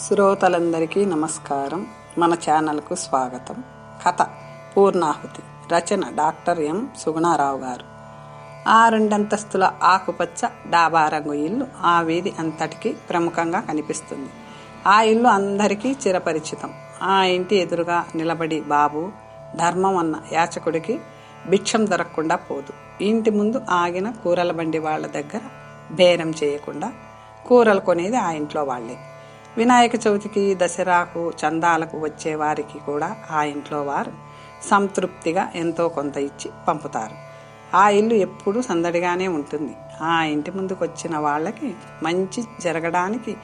శ్రోతలందరికీ నమస్కారం. మన ఛానల్కు స్వాగతం. కథ పూర్ణాహుతి. రచన డాక్టర్ ఎం. సుగుణారావు గారు. ఆ రెండంతస్తుల ఆకుపచ్చ డాబా రంగు ఇల్లు ఆ వీధి అంతటికి ప్రముఖంగా కనిపిస్తుంది. ఆ ఇల్లు అందరికీ చిరపరిచితం. ఆ ఇంటి ఎదురుగా నిలబడి బాబు ధర్మం అన్న యాచకుడికి భిక్షం దొరకకుండా పోదు. ఇంటి ముందు ఆగిన కూరల బండి వాళ్ళ దగ్గర బేరం చేయకుండా కూరలు కొనేది ఆ ఇంట్లో వాళ్ళే. వినాయక చవితికి దసరాకు చందాలకు వచ్చే వారికి కూడా ఆ ఇంట్లో వారు సంతృప్తిగా ఎంతో కొంత ఇచ్చి పంపుతారు. ఆ ఇల్లు ఎప్పుడూ సందడిగానే ఉంటుంది. ఆ ఇంటి ముందుకు వచ్చిన వాళ్ళకి మంచి జరగడానికి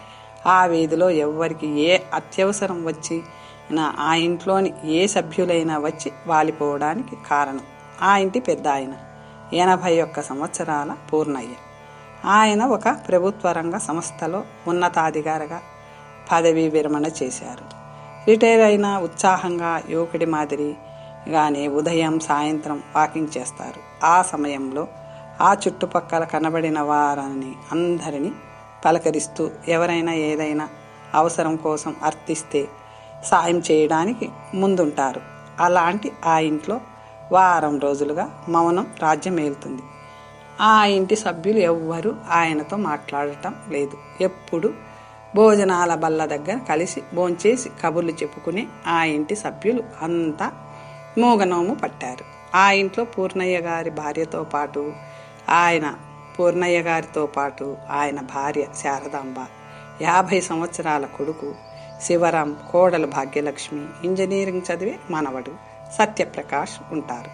ఆ వీధిలో ఎవ్వరికి ఏ అత్యవసరం వచ్చి నా ఆ ఇంట్లోని ఏ సభ్యులైనా వచ్చి వాలిపోవడానికి కారణం ఆ ఇంటి పెద్ద ఆయన. ఎనభై ఒక్క సంవత్సరాల పూర్ణయ్య. ఆయన ఒక ప్రభుత్వ రంగ సంస్థలో ఉన్నతాధికారిగా పదవీ విరమణ చేశారు. రిటైర్ అయిన ఉత్సాహంగా యువకుడి మాదిరిగానే ఉదయం సాయంత్రం వాకింగ్ చేస్తారు. ఆ సమయంలో ఆ చుట్టుపక్కల కనబడిన వారని అందరినీ పలకరిస్తూ ఎవరైనా ఏదైనా అవసరం కోసం అర్థిస్తే సాయం చేయడానికి ముందుంటారు. అలాంటి ఆ ఇంట్లో వారం రోజులుగా మౌనం రాజ్యమేలుతుంది ఆ ఇంటి సభ్యులు ఎవ్వరూ ఆయనతో మాట్లాడటం లేదు. ఎప్పుడు భోజనాల బల్ల దగ్గర కలిసి భోంచేసి కబుర్లు చెప్పుకుని ఆ ఇంటి సభ్యులు అంతా మూగనోము పట్టారు. ఆ ఇంట్లో పూర్ణయ్య గారి భార్యతో పాటు ఆయన పూర్ణయ్య గారితో పాటు ఆయన భార్య శారదాంబ యాభై సంవత్సరాల కొడుకు శివరాం కోడలు భాగ్యలక్ష్మి ఇంజనీరింగ్ చదివే మనవడు సత్యప్రకాష్ ఉంటారు.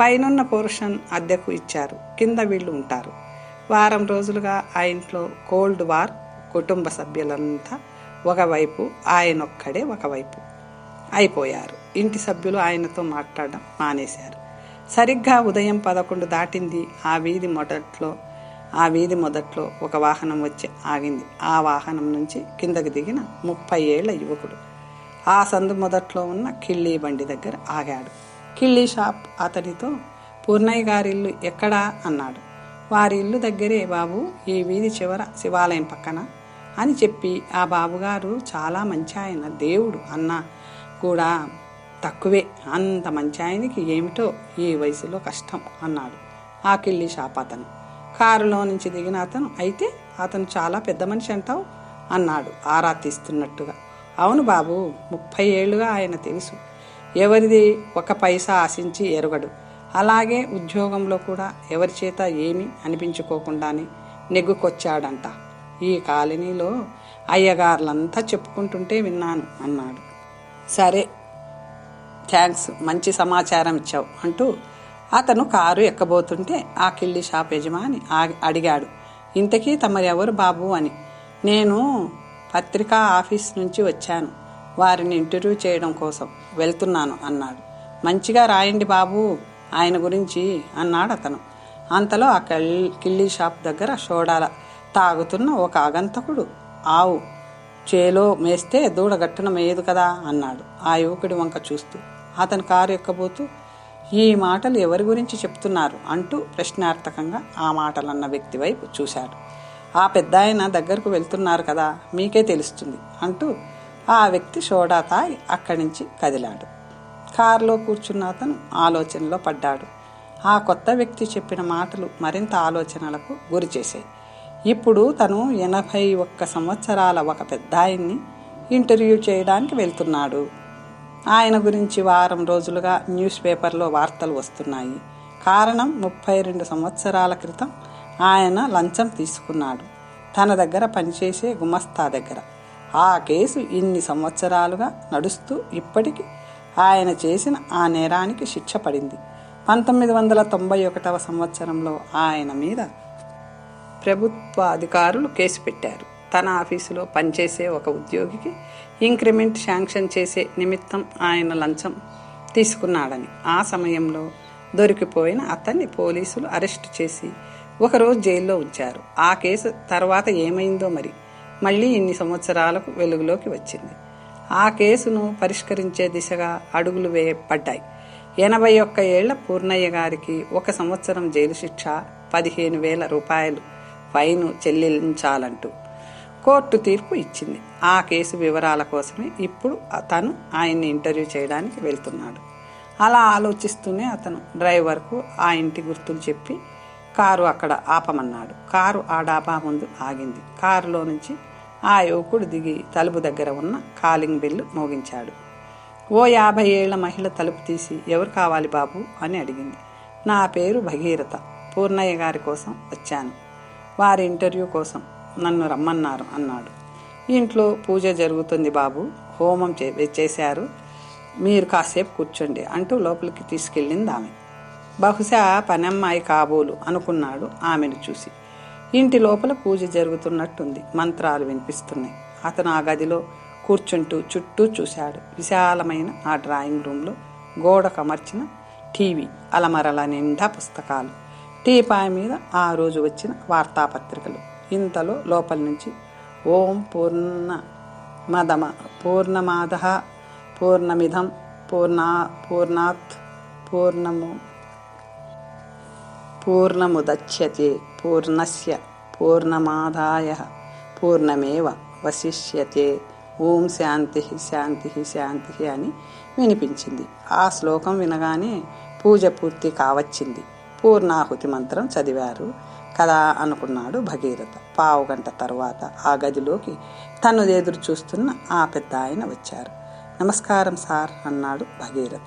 పైనున్న పోర్షన్ అద్దెకు ఇచ్చారు. కింద వీళ్ళు ఉంటారు. వారం రోజులుగా ఆ ఇంట్లో కోల్డ్ వార్ కుటుంబ సభ్యులంతా ఒకవైపు ఆయనొక్కడే ఒకవైపు అయిపోయారు. ఇంటి సభ్యులు ఆయనతో మాట్లాడడం మానేశారు. సరిగ్గా ఉదయం పదకొండు దాటింది. ఆ వీధి మొదట్లో ఆ వీధి మొదట్లో ఒక వాహనం వచ్చి ఆగింది. ఆ వాహనం నుంచి కిందకు దిగిన ముప్పై ఏళ్ళ యువకుడు. ఆ సందు మొదట్లో ఉన్న కిళ్ళీ బండి దగ్గర ఆగాడు. కిళ్ళీ షాప్ అతడితో పూర్ణయ్య గారి ఇల్లు ఎక్కడా? అన్నాడు. వారి ఇల్లు దగ్గరే బాబు. ఈ వీధి చివర శివాలయం పక్కన అని చెప్పి ఆ బాబుగారు చాలా మంచి ఆయన దేవుడు అన్న కూడా తక్కువే. అంత మంచి ఆయనకి ఏమిటో ఈ వయసులో కష్టం అన్నాడు ఆ కిళ్ళి షాప్ అతను కారులో నుంచి దిగిన అతను అయితే అతను చాలా పెద్ద మనిషి అంటావు? అన్నాడు ఆరా తీస్తున్నట్టుగా అవును బాబు ముప్పై ఏళ్ళుగా ఆయన తెలుసు. ఎవరిది ఒక పైసా ఆశించి ఎరగడు. అలాగే ఉద్యోగంలో కూడా ఎవరి చేత ఏమీ అనిపించుకోకుండానే నెగ్గుకొచ్చాడంట. ఈ కాలనీలో అయ్యగారులంతా చెప్పుకుంటుంటే విన్నాను అన్నాడు. సరే థ్యాంక్స్ మంచి సమాచారం ఇచ్చావు అంటూ అతను కారు ఎక్కబోతుంటే ఆ కిళ్ళి షాప్ యజమాని అడిగాడు. ఇంతకీ తమరెవరు బాబు అని. నేను పత్రికా ఆఫీస్ నుంచి వచ్చాను. వారిని ఇంటర్వ్యూ చేయడం కోసం వెళ్తున్నాను అన్నాడు. మంచిగా రాయండి బాబు ఆయన గురించి అన్నాడు అతను అంతలో ఆ కిళ్ళీ షాప్ దగ్గర షోడాల తాగుతున్న ఒక ఆగంతకుడు. ఆవు చేలో మేస్తే దూడగట్టన మేయదు కదా అన్నాడు ఆ యువకుడి వంక చూస్తూ. అతను కారు ఎక్కబోతూ ఈ మాటలు ఎవరి గురించి చెప్తున్నారు? అంటూ ప్రశ్నార్థకంగా ఆ మాటలన్న వ్యక్తి వైపు చూశాడు. ఆ పెద్ద ఆయన దగ్గరకు వెళ్తున్నారు కదా మీకే తెలుస్తుంది అంటూ ఆ వ్యక్తి సోడా తాగి అక్కడి నుంచి కదిలాడు. కారులో కూర్చున్న అతను ఆలోచనలో పడ్డాడు. ఆ కొత్త వ్యక్తి చెప్పిన మాటలు మరింత ఆలోచనలకు గురి చేశాయి ఇప్పుడు తను ఎనభై ఒక్క సంవత్సరాల ఒక పెద్ద ఆయన్ని ఇంటర్వ్యూ చేయడానికి వెళ్తున్నాడు. ఆయన గురించి వారం రోజులుగా న్యూస్ పేపర్లో వార్తలు వస్తున్నాయి. కారణం ముప్పై రెండు సంవత్సరాల క్రితం ఆయన లంచం తీసుకున్నాడు. తన దగ్గర పనిచేసే గుమస్తా దగ్గర. ఆ కేసు ఇన్ని సంవత్సరాలుగా నడుస్తూ ఇప్పటికీ ఆయన చేసిన ఆ నేరానికి శిక్ష పడింది. పంతొమ్మిది వందల తొంభై ఒకటవ సంవత్సరంలో ఆయన మీద ప్రభుత్వ అధికారులు కేసు పెట్టారు. తన ఆఫీసులో పనిచేసే ఒక ఉద్యోగికి ఇంక్రిమెంట్ శాంక్షన్ చేసే నిమిత్తం ఆయన లంచం తీసుకున్నాడని. ఆ సమయంలో దొరికిపోయిన అతన్ని పోలీసులు అరెస్ట్ చేసి ఒకరోజు జైల్లో ఉంచారు. ఆ కేసు తర్వాత ఏమైందో మరి? మళ్ళీ ఇన్ని సంవత్సరాలకు వెలుగులోకి వచ్చింది. ఆ కేసును పరిష్కరించే దిశగా అడుగులు వేయబడ్డాయి. ఎనభై ఒక్క ఏళ్ళ పూర్ణయ్య గారికి ఒక సంవత్సరం జైలు శిక్ష పదిహేను వేల రూపాయలు. ఫైన్ చెల్లించాలంటూ కోర్టు తీర్పు ఇచ్చింది. ఆ కేసు వివరాల కోసమే ఇప్పుడు తను ఆయన్ని ఇంటర్వ్యూ చేయడానికి వెళ్తున్నాడు. అలా ఆలోచిస్తూనే అతను డ్రైవర్కు ఆ ఇంటి గుర్తులు చెప్పి కారు అక్కడ ఆపమన్నాడు. కారు ఆ డాబా ముందు ఆగింది. కారులో నుంచి ఆ యువకుడు దిగి తలుపు దగ్గర ఉన్న కాలింగ్ బిల్లు మోగించాడు. ఓ యాభై ఏళ్ళ మహిళ తలుపు తీసి ఎవరు కావాలి బాబు? అని అడిగింది. నా పేరు భగీరథ. పూర్ణయ్య గారి కోసం వచ్చాను. వారి ఇంటర్వ్యూ కోసం నన్ను రమ్మన్నారు అన్నాడు. ఇంట్లో పూజ జరుగుతుంది బాబు హోమం చే చేశారు. మీరు కాసేపు కూర్చోండి అంటూ లోపలికి తీసుకెళ్ళింది ఆమె. బహుశా పనమ్మాయి కాబోలు అనుకున్నాడు ఆమెను చూసి. ఇంటి లోపల పూజ జరుగుతున్నట్టుంది మంత్రాలు వినిపిస్తున్నాయి. అతను ఆ గదిలో కూర్చుంటూ చుట్టూ చూశాడు. విశాలమైన ఆ డ్రాయింగ్ రూమ్లో గోడకమర్చిన టీవీ అలమరల నిండా పుస్తకాలు. టీపాయ్ మీద ఆ రోజు వచ్చిన వార్తాపత్రికలు. ఇంతలో లోపల నుంచి ఓం పూర్ణ మదమ పూర్ణమాద పూర్ణమిధం పూర్ణా పూర్ణాత్ పూర్ణము పూర్ణముదచ్యతే పూర్ణస్య పూర్ణమాదాయ పూర్ణమేవ వశిష్యతే ఓం శాంతి శాంతి శాంతి అని వినిపించింది. ఆ శ్లోకం వినగానే పూజ పూర్తి కావచ్చింది. పూర్ణాహుతి మంత్రం చదివారు. కదా అనుకున్నాడు భగీరథ. పావు గంట తర్వాత ఆ గదిలోకి తను ఎదురు చూస్తున్న ఆ పెద్ద ఆయన వచ్చారు. నమస్కారం సార్ అన్నాడు భగీరథ.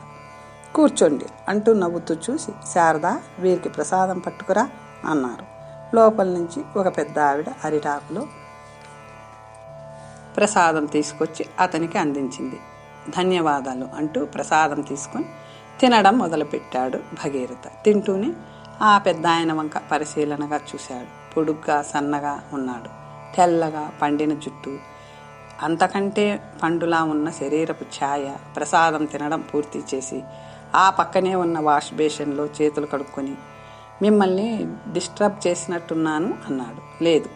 కూర్చోండి అంటూ నవ్వుతూ చూసి శారద వీరికి ప్రసాదం పట్టుకురా అన్నారు. లోపల నుంచి ఒక పెద్ద ఆవిడ అరిటాకులో ప్రసాదం తీసుకొచ్చి అతనికి అందించింది. ధన్యవాదాలు అంటూ ప్రసాదం తీసుకొని తినడం మొదలుపెట్టాడు భగీరథ. తింటూనే ఆ పెద్ద ఆయన వంక పరిశీలనగా చూశాడు. పొడుగ్గా సన్నగా ఉన్నాడు. తెల్లగా పండిన జుట్టు. అంతకంటే పండులా ఉన్న శరీరపు ఛాయ ప్రసాదం తినడం పూర్తి చేసి ఆ పక్కనే ఉన్న వాష్ బేషన్లో చేతులు కడుక్కొని మిమ్మల్ని డిస్టర్బ్ చేసినట్టున్నాను అన్నాడు. లేదు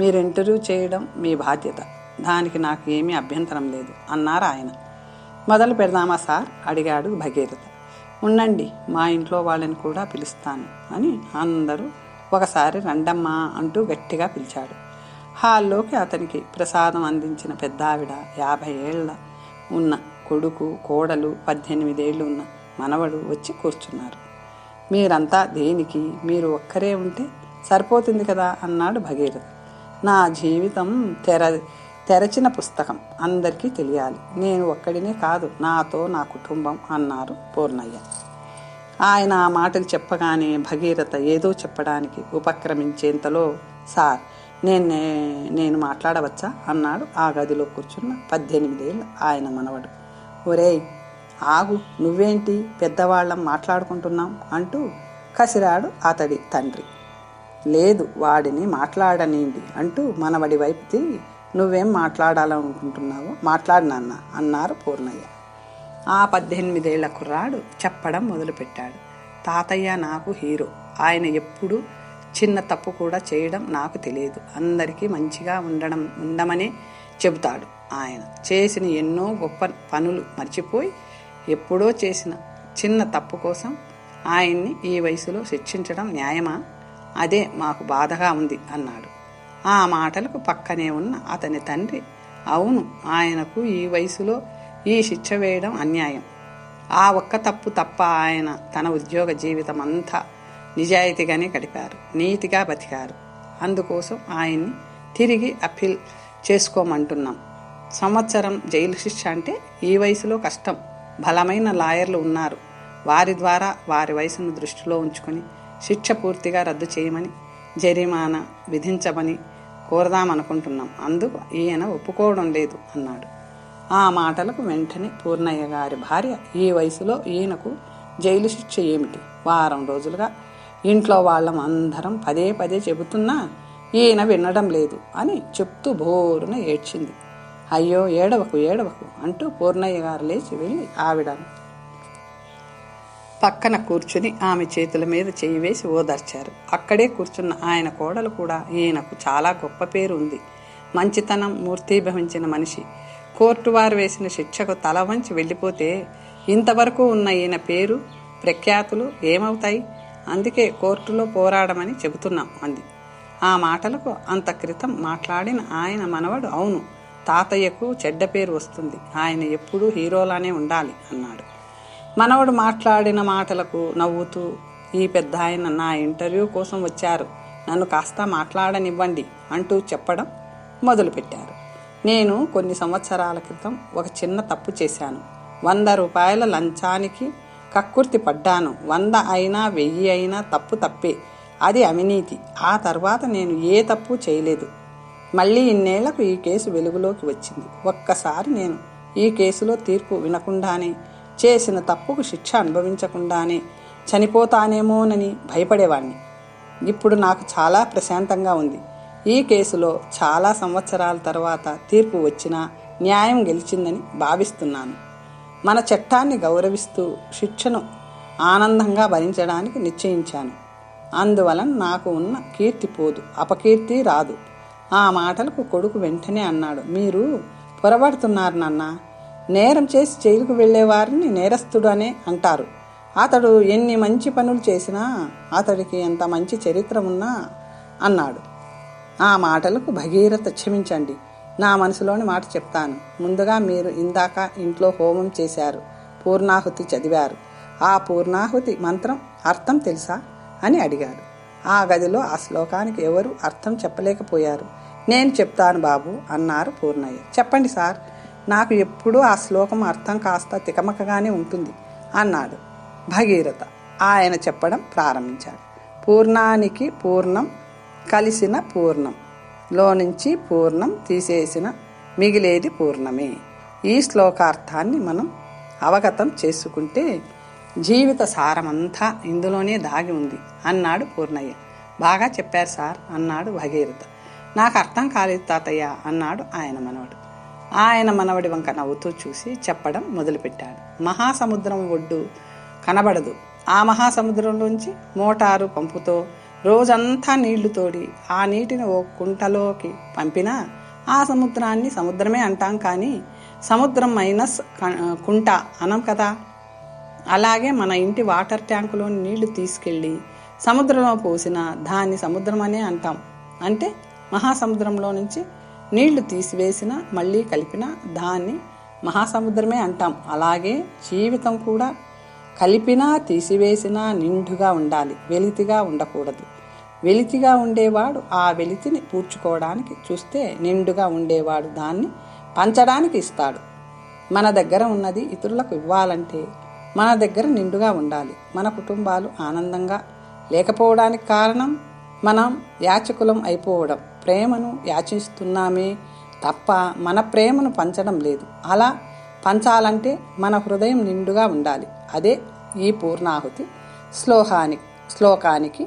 మీరు ఇంటర్వ్యూ చేయడం మీ బాధ్యత. దానికి నాకు ఏమీ అభ్యంతరం లేదు అన్నారు ఆయన. మొదలు పెడదామా సార్? అడిగాడు భగీరథ. ఉండండి మా ఇంట్లో వాళ్ళని కూడా పిలుస్తాను అని అందరూ ఒకసారి రండమ్మా అంటూ గట్టిగా పిలిచాడు. హాల్లోకి అతనికి ప్రసాదం అందించిన పెద్ద ఆవిడ యాభై ఏళ్ళ ఉన్న కొడుకు కోడలు పద్దెనిమిదేళ్ళు ఉన్న మనవడు వచ్చి కూర్చున్నారు. మీరంతా దేనికి? మీరు ఒక్కరే ఉంటే సరిపోతుంది కదా? అన్నాడు భగీరథ్. నా జీవితం తెర తెరచిన పుస్తకం అందరికీ తెలియాలి. నేను ఒక్కడినే కాదు నాతో నా కుటుంబం అన్నారు పూర్ణయ్య. ఆయన ఆ మాటలు చెప్పగానే భగీరథ ఏదో చెప్పడానికి ఉపక్రమించేంతలో సార్ నేను నేను మాట్లాడవచ్చా? అన్నాడు. ఆ గదిలో కూర్చున్న పద్దెనిమిదేళ్ళు ఆయన మనవడు. ఒరేయ్ ఆగు నువ్వేంటి పెద్దవాళ్ళం మాట్లాడుకుంటున్నాం? అంటూ కసిరాడు అతడి తండ్రి. లేదు వాడిని మాట్లాడనీండి అంటూ మనవడి వైపు తిరిగి నువ్వేం మాట్లాడాలనుకుంటున్నావు మాట్లాడినాన్న అన్నారు పూర్ణయ్య. ఆ పద్దెనిమిదేళ్ళ కుర్రాడు చెప్పడం మొదలుపెట్టాడు. తాతయ్య నాకు హీరో ఆయన ఎప్పుడు చిన్న తప్పు కూడా చేయడం నాకు తెలియదు. అందరికీ మంచిగా ఉండడం ఉండమనే చెబుతాడు ఆయన. చేసిన ఎన్నో గొప్ప పనులు మర్చిపోయి ఎప్పుడో చేసిన చిన్న తప్పు కోసం ఆయన్ని ఈ వయసులో శిక్షించడం న్యాయమా? అదే మాకు బాధగా ఉంది అన్నాడు. ఆ మాటలకు పక్కనే ఉన్న అతని తండ్రి అవును ఆయనకు ఈ వయసులో ఈ శిక్ష వేయడం అన్యాయం. ఆ ఒక్క తప్పు తప్ప ఆయన తన ఉద్యోగ జీవితం అంతా నిజాయితీగానే గడిపారు నీతిగా బతికారు. అందుకోసం ఆయన్ని తిరిగి అప్పీల్ చేసుకోమంటున్నాం. సంవత్సరం జైలు శిక్ష అంటే ఈ వయసులో కష్టం. బలమైన లాయర్లు ఉన్నారు. వారి ద్వారా వారి వయసును దృష్టిలో ఉంచుకొని శిక్ష పూర్తిగా రద్దు చేయమని జరిమానా విధించమని కోరదామనుకుంటున్నాం అందుకు ఈయన ఒప్పుకోవడం లేదు అన్నాడు. ఆ మాటలకు వెంటనే పూర్ణయ్య గారి భార్య ఈ వయసులో ఈయనకు జైలు శిక్ష ఏమిటి? వారం రోజులుగా ఇంట్లో వాళ్ళం అందరం పదే పదే చెబుతున్నా ఈయన వినడం లేదు అని చెప్తూ బోరున ఏడ్చింది. అయ్యో ఏడవకు ఏడవకు అంటూ పూర్ణయ్య గారు లేచి వెళ్ళి ఆవిడను పక్కన కూర్చుని ఆమె చేతుల మీద చేయి వేసి ఓదార్చారు. అక్కడే కూర్చున్న ఆయన కోడలు కూడా ఈయనకు చాలా గొప్ప పేరు ఉంది. మంచితనం మూర్తీభవించిన మనిషి. కోర్టు వారు వేసిన శిక్షకు తల వంచి వెళ్ళిపోతే ఇంతవరకు ఉన్న ఈయన పేరు ప్రఖ్యాతులు ఏమవుతాయి? అందుకే కోర్టులో పోరాడమని చెబుతున్నాం అంది. ఆ మాటలకు అంత క్రితం మాట్లాడిన ఆయన మనవడు అవును తాతయ్యకు చెడ్డ పేరు వస్తుంది. ఆయన ఎప్పుడూ హీరోలానే ఉండాలి అన్నాడు. మనవడు మాట్లాడిన మాటలకు నవ్వుతూ ఈ పెద్ద ఆయన నా ఇంటర్వ్యూ కోసం వచ్చారు. నన్ను కాస్త మాట్లాడనివ్వండి అంటూ చెప్పడం మొదలుపెట్టారు. నేను కొన్ని సంవత్సరాల క్రితం ఒక చిన్న తప్పు చేశాను. వంద రూపాయల లంచానికి కక్కుర్తి పడ్డాను. వంద అయినా వెయ్యి అయినా తప్పు తప్పే. అది అవినీతి. ఆ తర్వాత నేను ఏ తప్పు చేయలేదు. మళ్ళీ ఇన్నేళ్ళకు ఈ కేసు వెలుగులోకి వచ్చింది. ఒక్కసారి నేను ఈ కేసులో తీర్పు వినకుండానే చేసిన తప్పుకు శిక్ష అనుభవించకుండానే చనిపోతానేమోనని భయపడేవాణ్ణి. ఇప్పుడు నాకు చాలా ప్రశాంతంగా ఉంది. ఈ కేసులో చాలా సంవత్సరాల తర్వాత తీర్పు వచ్చినా న్యాయం గెలిచిందని భావిస్తున్నాను. మన చట్టాన్ని గౌరవిస్తూ శిక్షను ఆనందంగా భరించడానికి నిశ్చయించాను. అందువలన నాకు ఉన్న కీర్తి పోదు అపకీర్తి రాదు. ఆ మాటలకు కొడుకు వెంటనే అన్నాడు మీరు పొరబడుతున్నారు నాన్నా నేరం చేసి జైలుకు వెళ్ళేవారిని నేరస్తుడు అనే అంటారు. అతడు ఎన్ని మంచి పనులు చేసినా అతడికి ఎంత మంచి చరిత్ర ఉన్నా అన్నాడు. ఆ మాటలకు భగీరథ క్షమించండి. నా మనసులోని మాట చెప్తాను. ముందుగా మీరు ఇందాక ఇంట్లో హోమం చేశారు. పూర్ణాహుతి చదివారు. ఆ పూర్ణాహుతి మంత్రం అర్థం తెలుసా అని అడిగారు ఆ గదిలో ఆ శ్లోకానికి ఎవరు అర్థం చెప్పలేకపోయారు. నేను చెప్తాను బాబు అన్నారు పూర్ణయ్య. చెప్పండి సార్. నాకు ఎప్పుడూ ఆ శ్లోకం అర్థం కాస్త తికమకగానే ఉంటుంది అన్నాడు భగీరథ. ఆయన చెప్పడం ప్రారంభించాడు. పూర్ణానికి పూర్ణం కలిసిన పూర్ణం లో నుంచి పూర్ణం తీసేసిన మిగిలేది పూర్ణమే. ఈ శ్లోకార్థాన్ని మనం అవగతం చేసుకుంటే జీవిత సారమంతా ఇందులోనే దాగి ఉంది అన్నాడు పూర్ణయ్య. బాగా చెప్పారు సార్ అన్నాడు భగీరథ. నాకు అర్థం కాలేదు తాతయ్య అన్నాడు ఆయన మనవడు. ఆయన మనవడి వంక నవ్వుతూ చూసి చెప్పడం మొదలుపెట్టాడు. మహాసముద్రం ఒడ్డు కనబడదు. ఆ మహాసముద్రంలోంచి మోటారు పంపుతో రోజంతా నీళ్ళు తోడి ఆ నీటిని ఓ కుంటలోకి పంపినా ఆ సముద్రాన్ని సముద్రమే అంటాం కానీ సముద్రం మైనస్ కుంట అనం కదా. అలాగే మన ఇంటి వాటర్ ట్యాంకులోని నీళ్ళు తీసుకెళ్ళి సముద్రంలో పోసిన దాన్ని సముద్రం అనే అంటాం. అంటే మహాసముద్రంలో నుంచి నీళ్ళు తీసివేసిన మళ్ళీ కలిపిన దాన్ని మహాసముద్రమే అంటాం. అలాగే జీవితం కూడా కలిపినా తీసివేసినా నిండుగా ఉండాలి. వెలితిగా ఉండకూడదు. వెలితిగా ఉండేవాడు ఆ వెలితిని పూడ్చుకోవడానికి చూస్తే నిండుగా ఉండేవాడు దాన్ని పంచడానికి ఇస్తాడు. మన దగ్గర ఉన్నది ఇతరులకు ఇవ్వాలంటే మన దగ్గర నిండుగా ఉండాలి. మన కుటుంబాలు ఆనందంగా లేకపోవడానికి కారణం మనం యాచకులం అయిపోవడం ప్రేమను యాచిస్తున్నామే తప్ప మన ప్రేమను పంచడం లేదు. అలా పంచాలంటే మన హృదయం నిండుగా ఉండాలి. అదే ఈ పూర్ణాహుతి శ్లోకాని శ్లోకానికి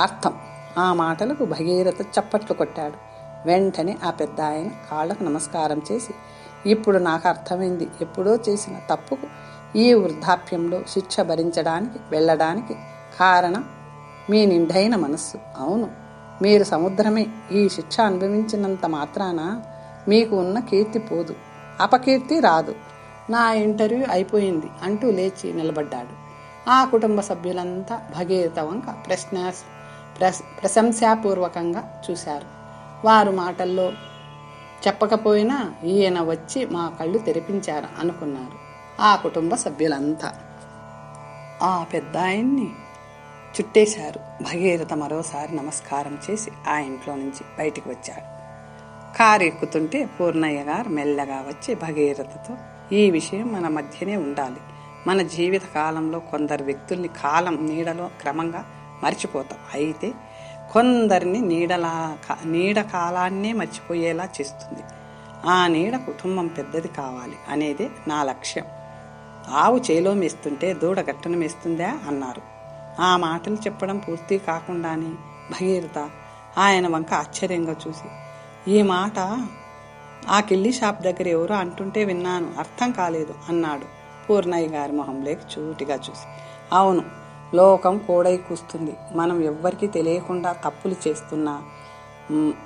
అర్థం. ఆ మాటలకు భగీరథ చప్పట్లు కొట్టాడు. వెంటనే ఆ పెద్ద ఆయన కాళ్ళకు నమస్కారం చేసి ఇప్పుడు నాకు అర్థమైంది. ఎప్పుడో చేసిన తప్పుకు ఈ వృద్ధాప్యంలో శిక్ష భరించడానికి వెళ్ళడానికి కారణం మీ నిండైన మనస్సు. అవును మీరు సముద్రమే. ఈ శిక్ష అనుభవించినంత మాత్రాన మీకు ఉన్న కీర్తి పోదు. అపకీర్తి రాదు. నా ఇంటర్వ్యూ అయిపోయింది అంటూ లేచి నిలబడ్డాడు. ఆ కుటుంబ సభ్యులంతా భగీరథ వంక ప్రశ్న ప్రశంసాపూర్వకంగా చూశారు. వారు మాటల్లో చెప్పకపోయినా ఈయన వచ్చి మా కళ్ళు తెరిపించారు అనుకున్నారు ఆ కుటుంబ సభ్యులంతా. ఆ పెద్ద ఆయన్ని చుట్టేశారు. భగీరథ మరోసారి నమస్కారం చేసి ఆ ఇంట్లో నుంచి బయటికి వచ్చాడు. కారు ఎక్కుతుంటే పూర్ణయ్య గారు మెల్లగా వచ్చి భగీరథతో ఈ విషయం మన మధ్యనే ఉండాలి. మన జీవిత కాలంలో కొందరు వ్యక్తుల్ని కాలం నీడలో క్రమంగా మర్చిపోతాం. అయితే కొందరిని నీడలా నీడ కాలాన్నే మర్చిపోయేలా చేస్తుంది. ఆ నీడ కుటుంబం పెద్దది కావాలి అనేదే నా లక్ష్యం. ఆవు చేలో మేస్తుంటే దూడ గట్టును మేస్తుందా? అన్నారు. ఆ మాటలు చెప్పడం పూర్తి కాకుండానే భగీరథ ఆయన వంక ఆశ్చర్యంగా చూసి ఈ మాట ఆ కిల్లి షాప్ దగ్గర ఎవరో అంటుంటే విన్నాను అర్థం కాలేదు అన్నాడు పూర్ణయ్య గారి మొహంలోకి చూటిగా చూసి. అవును లోకం కోడై కూస్తుంది. మనం ఎవ్వరికీ తెలియకుండా తప్పులు చేస్తున్నా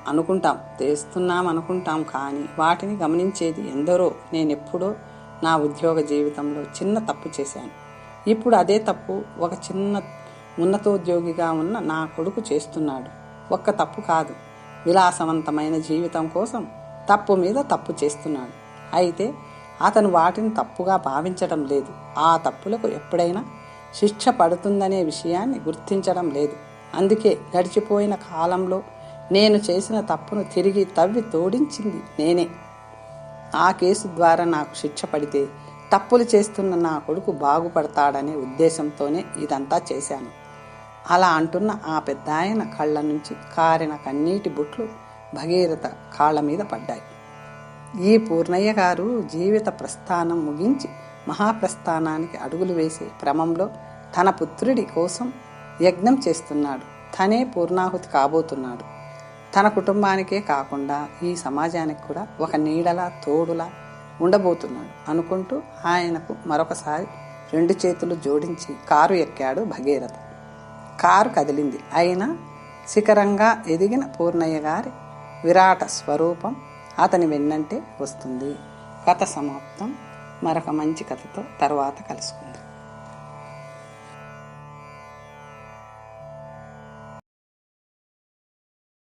అనుకుంటాం చేస్తున్నాం అనుకుంటాం కానీ వాటిని గమనించేది ఎందరో. నేనెప్పుడో నా ఉద్యోగ జీవితంలో చిన్న తప్పు చేశాను. ఇప్పుడు అదే తప్పు ఒక చిన్న ఉన్నతోద్యోగిగా ఉన్న నా కొడుకు చేస్తున్నాడు. ఒక్క తప్పు కాదు. విలాసవంతమైన జీవితం కోసం తప్పు మీద తప్పు చేస్తున్నాడు. అయితే అతను వాటిని తప్పుగా భావించడం లేదు. ఆ తప్పులకు ఎప్పుడైనా శిక్ష పడుతుందనే విషయాన్ని గుర్తించడం లేదు. అందుకే గడిచిపోయిన కాలంలో నేను చేసిన తప్పును తిరిగి తవ్వి తోడించింది నేనే. ఆ కేసు ద్వారా నాకు శిక్ష పడితే తప్పులు చేస్తున్న నా కొడుకు బాగుపడతాడనే ఉద్దేశంతోనే ఇదంతా చేశాను. అలా అంటున్న ఆ పెద్ద ఆయన కళ్ళ నుంచి కారిన కన్నీటి బుట్లు భగీరథ కాళ్ళ మీద పడ్డాయి. ఈ పూర్ణయ్య గారు జీవిత ప్రస్థానం ముగించి మహాప్రస్థానానికి అడుగులు వేసే క్రమంలో తన పుత్రుడి కోసం యజ్ఞం చేస్తున్నాడు. తనే పూర్ణాహుతి కాబోతున్నాడు. తన కుటుంబానికే కాకుండా ఈ సమాజానికి కూడా ఒక నీడలా తోడులా ఉండబోతున్నాడు అనుకుంటూ ఆయనకు మరొకసారి రెండు చేతులు జోడించి కారు ఎక్కాడు భగీరథ. కారు కదిలింది. అయినా శిఖరంగా ఎదిగిన పూర్ణయ్య గారి విరాట స్వరూపం అతని వెన్నంటే వస్తుంది. కథ సమాప్తం. మరొక మంచి కథతో తర్వాత కలుసుకుందాం.